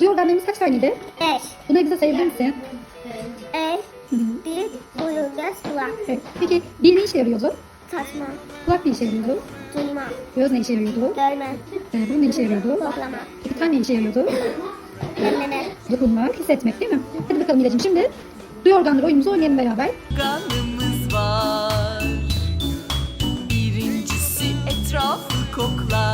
Bir organlarımız kaç taneydi? Beş. Bunları bize sayabilir misin? El, dil, boyun, göz, kulak. Peki dil ne işe yarıyordu? Tatma. Kulak ne işe yarıyordu? Duyma. Göz ne işe yarıyordu? Görme. Ee, burun ne işe yarıyordu? Koklama. Peki kan ne işe yarıyordu? Kendine. Dokunmak, hissetmek değil mi? Hadi bakalım İlacım şimdi duyu organları oyunumuzu oynayalım beraber. Kanımız var. Birincisi etrafı koklar.